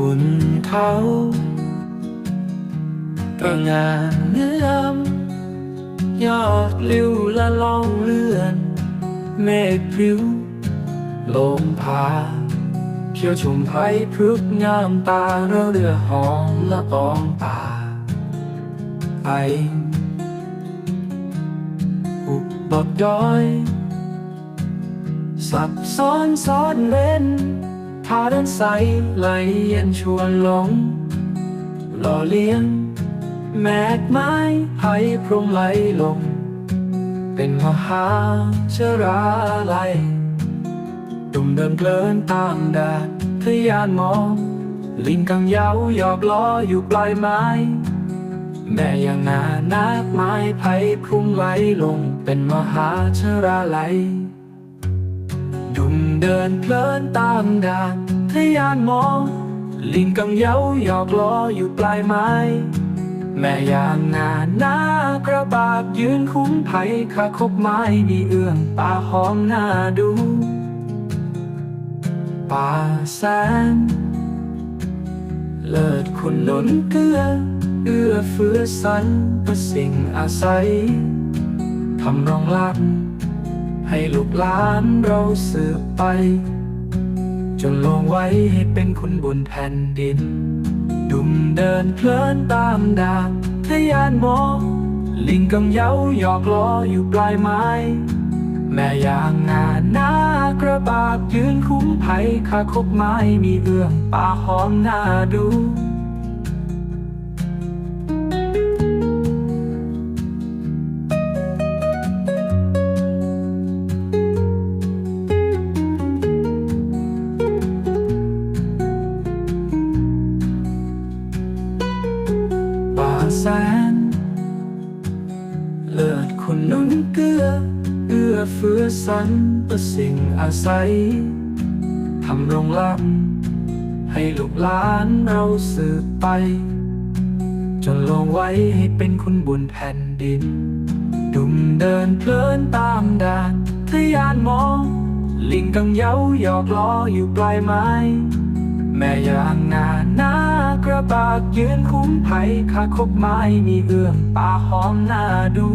หุ่นเท้าตระงานเนื้อมยอดลิ้วละล่องเลื่อน เมฆพริ้วลมพาเขียวชุ่มไผ่พรึกงามตาเรือเรือหอมละอองป่าไปอุบบักย้อย สับซ้อนซ้อนเว้น พาดินใสไหลเย็นชวนหลงหล่อเลี้ยง แมกไม้ไผ่พรมไหลลง เป็นมหาชราลัยดุมเดินเพลินตามแดดทะยานมอง ลิงกังเยาหยอกล้ออยู่ปลายไม้ แม่ยังนานักไม้ไผ่พรุ่งไหลลง เป็นมหาชราลัย ดุมเดินเพลินตามดานทะยานมอง ลิงกังเหยาหยอกล้ออยู่ปลายไม้ แม่ยางงานหน้ากระบากยืนคุ้มไผ่ขาคบไม้มีเอื้องป่าหอมหน้าดูป่าแสนเลิศคุณหนุนเกื้อเอื้อเฟื้อสรรประสิ่งอาศัยทำรองรับ ให้ลูกหลานเราสืบไป จนลงไว้ให้เป็นคุณบนแผ่นดิน ดุมเดินเพลินตามดางทะยานมอลิงกังเยาหยอกล้ออยู่ปลายไม้ แม่ยางงานหน้ากระบากยืนคุ้มไผ่ขาคบไม้มีเอื้องป่าหอมหน้าดู สน เลิศคุณนุนเกื้อเอื้อเฟื้อสรรประสิ่งอาศัย ทำโรงลับ ให้ลูกหลานเราสืบไป จนลงไว้ให้เป็นคุณบุญแผ่นดิน ดุมเดินเพลินตามดานทะยานมองลิงกังเยาหยอกล้ออยู่ปลายไม้ แม่ยางนานากระบากยืนคุ้มไผ่ขาคบไม้มีเอื้องป่าหอมหน้าดู